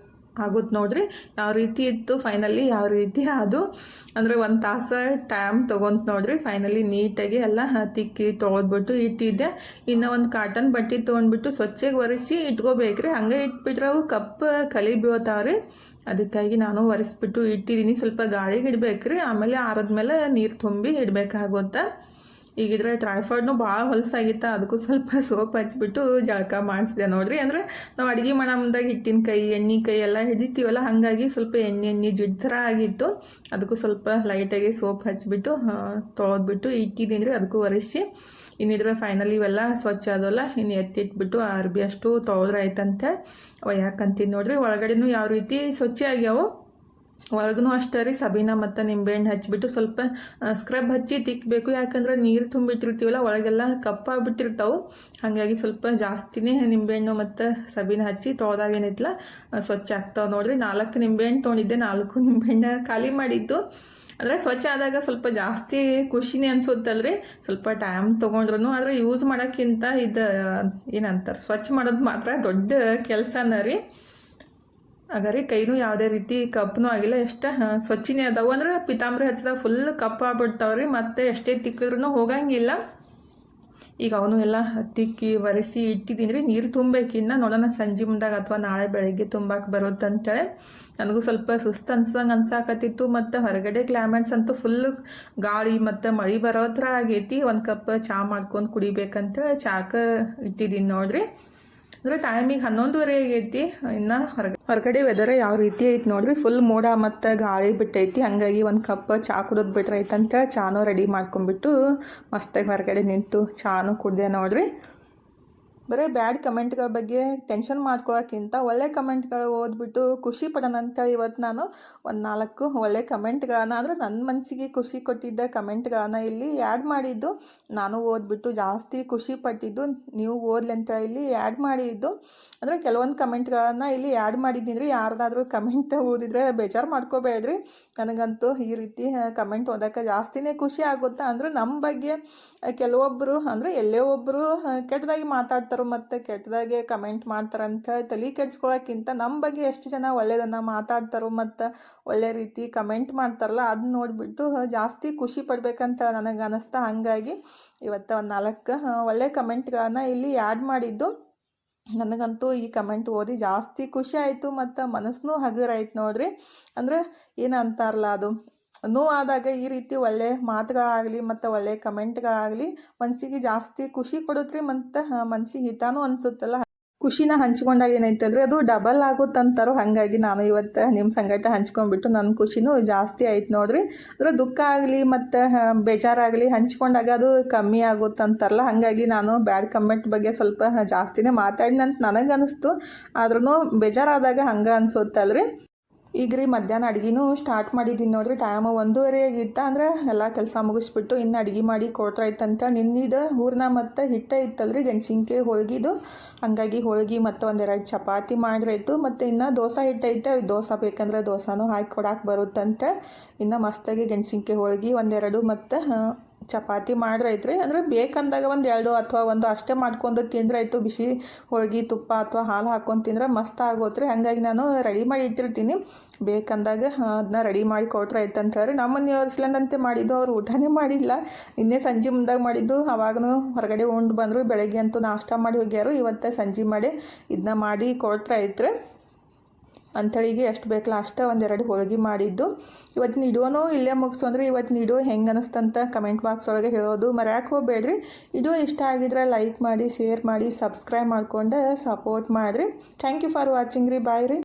ಆಗುತ್ತೆ ನೋಡ್ರಿ. ಯಾವ ರೀತಿ ಇತ್ತು ಫೈನಲಿ ಯಾವ ರೀತಿ ಅದು? ಅಂದರೆ ಒಂದು ತಾಸು ಟೈಮ್ ತೊಗೊಂತ ನೋಡ್ರಿ. ಫೈನಲಿ ನೀಟಾಗಿ ಎಲ್ಲ ತಿಕ್ಕಿ ತೊಗೊದ್ಬಿಟ್ಟು ಇಟ್ಟಿದ್ದೆ. ಇನ್ನು ಒಂದು ಕಾಟನ್ ಬಟ್ಟೆ ತೊಗೊಂಡ್ಬಿಟ್ಟು ಸ್ವಚ್ಛಗೆ ಒರೆಸಿ ಇಟ್ಕೋಬೇಕ್ರಿ. ಹಂಗೆ ಇಟ್ಬಿಟ್ರೆ ಅವು ಕಪ್ ಕಲಿ ಬೀಳ್ತಾವ್ರಿ ಅದಕ್ಕಾಗಿ ನಾನು ಒರೆಸ್ಬಿಟ್ಟು ಇಟ್ಟಿದ್ದೀನಿ ಸ್ವಲ್ಪ ಗಾಳಿಗೆ ಇಡಬೇಕ್ರಿ. ಆಮೇಲೆ ಆರದ್ಮೇಲೆ ನೀರು ತುಂಬಿ ಇಡಬೇಕಾಗುತ್ತೆ. ಈಗಿದ್ರೆ ಟ್ರೈಫಾಯ್ಡ್ನು ಭಾಳ ಹೊಲಸಾಗಿತ್ತು, ಅದಕ್ಕೂ ಸ್ವಲ್ಪ ಸೋಪ್ ಹಚ್ಚಿಬಿಟ್ಟು ಜಳಕ ಮಾಡಿಸಿದೆ ನೋಡ್ರಿ. ಅಂದ್ರೆ ನಾವು ಅಡುಗೆ ಮಾಡೋ ಮುಂದಾಗ ಹಿಟ್ಟಿನ ಕೈ, ಎಣ್ಣೆ ಕೈ ಎಲ್ಲ ಹಿಡಿತೀವಲ್ಲ, ಹಾಗಾಗಿ ಸ್ವಲ್ಪ ಎಣ್ಣೆ ಎಣ್ಣೆ ಜಿಡ್ ಥರ ಆಗಿತ್ತು. ಅದಕ್ಕೂ ಸ್ವಲ್ಪ ಲೈಟಾಗಿ ಸೋಪ್ ಹಚ್ಚಿಬಿಟ್ಟು ತೊಳೆದ್ಬಿಟ್ಟು ಇಟ್ಟಿದ್ದೀನಿ ರೀ ಅದಕ್ಕೂ ಒರೆಸಿ. ಇನ್ನಿದ್ರೆ ಫೈನಲ್ ಇವೆಲ್ಲ ಸ್ವಚ್ಛ ಆದವಲ್ಲ ಇನ್ನು ಎತ್ತಿಟ್ಬಿಟ್ಟು ಅರ್ಬಿ ಅಷ್ಟು ತೊಳೆದ್ರೆ ಆಯ್ತಂತೆ ಒಯ್ಯಾಕಂತೀನಿ ನೋಡ್ರಿ. ಒಳಗಡೆನೂ ಯಾವ ರೀತಿ ಸ್ವಚ್ಛ ಆಗ್ಯಾವು ಒಳಗೂ ಅಷ್ಟೇ ರೀ. ಸಬೀನ ಮತ್ತು ನಿಂಬೆಹಣ್ಣು ಹಚ್ಚಿಬಿಟ್ಟು ಸ್ವಲ್ಪ ಸ್ಕ್ರಬ್ ಹಚ್ಚಿ ತಿಕ್ಕಬೇಕು ಯಾಕಂದ್ರೆ ನೀರು ತುಂಬಿಟ್ಟಿರ್ತೀವಲ್ಲ, ಒಳಗೆಲ್ಲ ಕಪ್ಪಾಗ್ಬಿಟ್ಟಿರ್ತಾವೆ ಹಾಗಾಗಿ ಸ್ವಲ್ಪ ಜಾಸ್ತಿನೇ ನಿಂಬೆಹಣ್ಣು ಮತ್ತು ಸಬೀನ ಹಚ್ಚಿ ತೊಳೆದಾಗೇನಿತ್ತಲ್ಲ ಸ್ವಚ್ಛ ಆಗ್ತಾವೆ ನೋಡಿರಿ. ನಾಲ್ಕು ನಿಂಬೆಹಣ್ಣು ತೊಗೊಂಡಿದ್ದೆ ನಾಲ್ಕು ನಿಂಬೆಹಣ್ಣು ಖಾಲಿ ಮಾಡಿದ್ದು. ಅಂದರೆ ಸ್ವಚ್ಛ ಆದಾಗ ಸ್ವಲ್ಪ ಜಾಸ್ತಿ ಖುಷಿನೇ ಅನ್ಸುತ್ತಲ್ರಿ. ಸ್ವಲ್ಪ ಟೈಮ್ ತೊಗೊಂಡ್ರು ಆದರೆ ಯೂಸ್ ಮಾಡೋಕ್ಕಿಂತ ಇದು, ಏನಂತಾರೆ, ಸ್ವಚ್ಛ ಮಾಡೋದು ಮಾತ್ರ ದೊಡ್ಡ ಕೆಲಸನ ರೀ. ಹಾಗಾದ್ರೆ ಕೈನೂ ಯಾವುದೇ ರೀತಿ ಕಪ್ಪನೂ ಆಗಿಲ್ಲ, ಎಷ್ಟು ಸ್ವಚ್ಛನೇ ಅದಾವು. ಅಂದ್ರೆ ಪಿತಾಂಬರಿ ಹಚ್ಚಿದಾಗ ಫುಲ್ ಕಪ್ ಆಗ್ಬಿಡ್ತಾವ್ರಿ, ಮತ್ತು ಎಷ್ಟೇ ತಿಕ್ಕಿದ್ರೂ ಹೋಗಂಗಿಲ್ಲ. ಈಗ ಅವನು ಎಲ್ಲ ತಿಕ್ಕಿ ಒರೆಸಿ ಇಟ್ಟಿದ್ದೀನಿ ರೀ. ನೀರು ತುಂಬಬೇಕಿನ್ನ ನೋಡೋಣ ಸಂಜೆ ಮುಂದಾಗ ಅಥವಾ ನಾಳೆ ಬೆಳಗ್ಗೆ ತುಂಬಕ್ಕೆ ಬರುತ್ತಂತೇಳಿ. ನನಗೂ ಸ್ವಲ್ಪ ಸುಸ್ತು ಅನ್ಸಂಗೆ ಅನ್ಸಾಕತ್ತಿತ್ತು. ಮತ್ತು ಹೊರಗಡೆ ಕ್ಲೈಮೇಟ್ಸ್ ಅಂತೂ ಫುಲ್ ಗಾಳಿ ಮತ್ತು ಮಳೆ ಬರೋ ಥರ ಆಗೈತಿ. ಒಂದು ಕಪ್ ಚಹಾ ಮಾಡ್ಕೊಂಡು ಕುಡಿಬೇಕಂತೇಳಿ ಚಾಕ ಇಟ್ಟಿದ್ದೀನಿ ನೋಡಿರಿ. ಅಂದರೆ ಟೈಮಿಗೆ ಹನ್ನೊಂದುವರೆ ಆಗೈತಿ. ಇನ್ನು ಹೊರಗಡೆ ಹೊರಗಡೆ ವೆದರ್ ಯಾವ ರೀತಿ ಐತಿ ನೋಡ್ರಿ ಫುಲ್ ಮೋಡ ಮತ್ತು ಗಾಳಿ ಬಿಟ್ಟೈತಿ. ಹಾಗಾಗಿ ಒಂದು ಕಪ್ ಚಹಾ ಕುಡಿದ್ ಬಿಟ್ರೆ ಐತಂತ ಚಾನು ರೆಡಿ ಮಾಡ್ಕೊಂಡ್ಬಿಟ್ಟು ಮಸ್ತಾಗಿ ಹೊರಗಡೆ ನಿಂತು ಚಾನು ಕುಡ್ದೆ ನೋಡ್ರಿ. ಬರೀ ಬ್ಯಾಡ್ ಕಮೆಂಟ್ಗಳ ಬಗ್ಗೆ ಟೆನ್ಷನ್ ಮಾಡ್ಕೊಳ್ಳೋಕ್ಕಿಂತ ಒಳ್ಳೆ ಕಮೆಂಟ್ಗಳು ಓದ್ಬಿಟ್ಟು ಖುಷಿ ಪಡೋಣ ಇವತ್ತು ನಾನು ಒಂದು ನಾಲ್ಕು ಒಳ್ಳೆ ಕಮೆಂಟ್ಗಳನ್ನ ಅಂದರೆ ನನ್ನ ಮನಸ್ಸಿಗೆ ಖುಷಿ ಕೊಟ್ಟಿದ್ದ ಕಮೆಂಟ್ಗಳನ್ನು ಇಲ್ಲಿ ಆ್ಯಡ್ ಮಾಡಿದ್ದು. ನಾನು ಓದ್ಬಿಟ್ಟು ಜಾಸ್ತಿ ಖುಷಿ ಪಟ್ಟಿದ್ದು. ನೀವು ಓದ್ಲಿ ಅಂತ ಇಲ್ಲಿ ಆ್ಯಡ್ ಮಾಡಿದ್ದು. ಅಂದರೆ ಕೆಲವೊಂದು ಕಮೆಂಟ್ಗಳನ್ನ ಇಲ್ಲಿ ಆ್ಯಡ್ ಮಾಡಿದ್ದೀನಿ. ರೀ ಯಾರ್ದಾದ್ರೂ ಕಮೆಂಟ್ ಓದಿದ್ರೆ ಬೇಜಾರು ಮಾಡ್ಕೋಬೇಡ್ರಿ. ನನಗಂತೂ ಈ ರೀತಿ ಕಮೆಂಟ್ ಓದೋಕ್ಕೆ ಜಾಸ್ತಿನೇ ಖುಷಿ ಆಗುತ್ತೆ ಅಂದರೆ ನಮ್ಮ ಬಗ್ಗೆ ಕೆಲವೊಬ್ಬರು ಅಂದರೆ ಎಲ್ಲೇ ಒಬ್ಬರು ಕೆಟ್ಟದಾಗಿ ಮಾತಾಡ್ತಾರೋ ಮತ್ತು ಕೆಟ್ಟದಾಗೆ ಕಮೆಂಟ್ ಮಾಡ್ತಾರಂತ ತಲೆ ಕೆಡ್ಸ್ಕೊಳಕ್ಕಿಂತ ನಮ್ಮ ಬಗ್ಗೆ ಎಷ್ಟು ಜನ ಒಳ್ಳೆಯದನ್ನು ಮಾತಾಡ್ತಾರೋ ಮತ್ತು ಒಳ್ಳೆ ರೀತಿ ಕಮೆಂಟ್ ಮಾಡ್ತಾರಲ್ಲ ಅದನ್ನ ನೋಡಿಬಿಟ್ಟು ಜಾಸ್ತಿ ಖುಷಿ ಪಡ್ಬೇಕಂತ ನನಗೆ ಅನ್ನಿಸ್ತಾ ಹಾಗಾಗಿ ಇವತ್ತು ಒಂದು ನಾಲ್ಕು ಒಳ್ಳೆ ಕಮೆಂಟ್ಗಳನ್ನು ಇಲ್ಲಿ ಆ್ಯಡ್ ಮಾಡಿದ್ದು. ನನಗಂತೂ ಈ ಕಮೆಂಟ್ ಓದಿ ಜಾಸ್ತಿ ಖುಷಿ ಆಯಿತು ಮತ್ತು ಮನಸ್ಸೂ ಹಗುರಾಯ್ತು ನೋಡ್ರಿ. ಅಂದರೆ ಏನು ಅಂತಾರಲ್ಲ ಅದು, ನೋವಾದಾಗ ಈ ರೀತಿ ಒಳ್ಳೆ ಮಾತುಗಳಾಗಲಿ ಮತ್ತು ಒಳ್ಳೆ ಕಮೆಂಟ್ಗಳಾಗಲಿ ಮನಸ್ಸಿಗೆ ಜಾಸ್ತಿ ಖುಷಿ ಕೊಡುತ್ತೆ ರೀ ಮತ್ತು ಮನ್ಸಿಗೆ ಹಿತಾನೂ ಅನಿಸುತ್ತಲ್ಲ. ಖುಷಿನ ಹಂಚ್ಕೊಂಡಾಗ ಏನೈತಲ್ರಿ ಅದು ಡಬಲ್ ಆಗುತ್ತಂತಾರೋ ಹಾಗಾಗಿ ನಾನು ಇವತ್ತು ನಿಮ್ಮ ಸಂಗಟ ಹಂಚ್ಕೊಂಡ್ಬಿಟ್ಟು ನನ್ನ ಖುಷಿನೂ ಜಾಸ್ತಿ ಆಯ್ತು ನೋಡ್ರಿ. ಅಂದ್ರೆ ದುಃಖ ಆಗಲಿ ಮತ್ತು ಬೇಜಾರಾಗಲಿ ಹಂಚ್ಕೊಂಡಾಗ ಅದು ಕಮ್ಮಿ ಆಗುತ್ತಂತಾರಲ್ಲ ಹಾಗಾಗಿ ನಾನು ಬ್ಯಾಡ್ ಕಮೆಂಟ್ ಬಗ್ಗೆ ಸ್ವಲ್ಪ ಜಾಸ್ತಿನೇ ಮಾತಾಡಿನಂತ ನನಗೆ ಅನಿಸ್ತು ಆದ್ರೂ ಬೇಜಾರಾದಾಗ ಹಂಗೆ ಅನ್ಸುತ್ತಲ್ರಿ. ಈಗ ರೀ ಮಧ್ಯಾಹ್ನ ಅಡುಗೆನೂ ಸ್ಟಾರ್ಟ್ ಮಾಡಿದ್ದೀನಿ ನೋಡ್ರಿ. ಟೈಮ್ ಒಂದೂವರೆ ಆಗಿತ್ತ ಅಂದ್ರೆ ಎಲ್ಲ ಕೆಲಸ ಮುಗಿಸ್ಬಿಟ್ಟು ಇನ್ನು ಅಡುಗೆ ಮಾಡಿ ಕೊಡ್ತಾ ಇತ್ತಂತ ನಿನ್ನಿದ ಹೂರ್ನ ಮತ್ತು ಹಿಟ್ಟೆ ಇತ್ತಲ್ರಿ ಗೆಣಸಿನ್ಕಾಯಿ ಹೋಳ್ಗಿದು. ಹಂಗಾಗಿ ಹೋಳ್ಗೆ ಮತ್ತು ಒಂದೆರಡು ಚಪಾತಿ ಮಾಡಿರಾಯ್ತು. ಮತ್ತು ಇನ್ನು ದೋಸೆ ಹಿಟ್ಟೈತೆ ದೋಸೆ ಬೇಕಂದ್ರೆ ದೋಸೆನೂ ಹಾಕಿ ಕೊಡಕ್ಕೆ ಬರುತ್ತಂತೆ. ಇನ್ನು ಮಸ್ತಾಗಿ ಗೆಣಸಿನ್ಕಾಯಿ ಹೋಳ್ಗೆ ಒಂದೆರಡು ಮತ್ತು ಚಪಾತಿ ಮಾಡ್ರೈತ್ರಿ. ಅಂದರೆ ಬೇಕಂದಾಗ ಒಂದು ಎರಡು ಅಥವಾ ಒಂದು ಅಷ್ಟೇ ಮಾಡ್ಕೊಂಡು ತಿಂದ್ರೆ ಬಿಸಿ ಹೋಳ್ಗೆ, ತುಪ್ಪ ಅಥವಾ ಹಾಲು ಹಾಕ್ಕೊಂಡು ತಿಂದ್ರೆ ಮಸ್ತ್ ಆಗೋತ್ರಿ. ಹಾಗಾಗಿ ನಾನು ರೆಡಿ ಮಾಡಿ ಇಟ್ಟಿರ್ತೀನಿ. ಬೇಕಂದಾಗ ಅದನ್ನ ರೆಡಿ ಮಾಡಿ ಕೊಟ್ರೆ ಆಯ್ತು ಅಂತ ಹೇಳಿ ನಮ್ಮ ಮನೆಯವ್ರು ಮಾಡಿದ್ದು ಅವ್ರು ಊಟನೇ ಮಾಡಿಲ್ಲ. ಇನ್ನೇ ಸಂಜೆ ಮುಂದಾಗ ಮಾಡಿದ್ದು. ಅವಾಗೂ ಹೊರಗಡೆ ಉಂಡು ಬಂದರು. ಬೆಳಗ್ಗೆ ಅಂತೂ ನಾಷ್ಟ ಮಾಡಿ ಹೋಗ್ಯಾರು. ಇವತ್ತೇ ಸಂಜೆ ಮಾಡಿ ಇದನ್ನ ಮಾಡಿ ಕೊಟ್ರೆ ಐತ್ರಿ ಅಂಥಳಿಗೆ ಎಷ್ಟು ಬೇಕಲ್ಲ ಅಷ್ಟೇ ಒಂದೆರಡು ಹೋಳಿಗೆ ಮಾಡಿದ್ದು. ಇವತ್ತು ಇಡೋನು ಇಲ್ಲೇ ಮುಗಿಸು ಅಂದರೆ ಇವತ್ತು ಇಡೋ ಹೆಂಗೆ ಅನಿಸ್ತಂತ ಕಮೆಂಟ್ ಬಾಕ್ಸ್ ಒಳಗೆ ಹೇಳೋದು ಮರ್ಯಾಕೆ ಹೋಗಬೇಡ್ರಿ ಇದು ಇಷ್ಟ ಆಗಿದ್ರೆ ಲೈಕ್ ಮಾಡಿ ಶೇರ್ ಮಾಡಿ ಸಬ್ಸ್ಕ್ರೈಬ್ ಮಾಡಿಕೊಂಡು ಸಪೋರ್ಟ್ ಮಾಡಿರಿ. ಥ್ಯಾಂಕ್ ಯು ಫಾರ್ ವಾಚಿಂಗ್ ರೀ. ಬಾಯ್ ರೀ.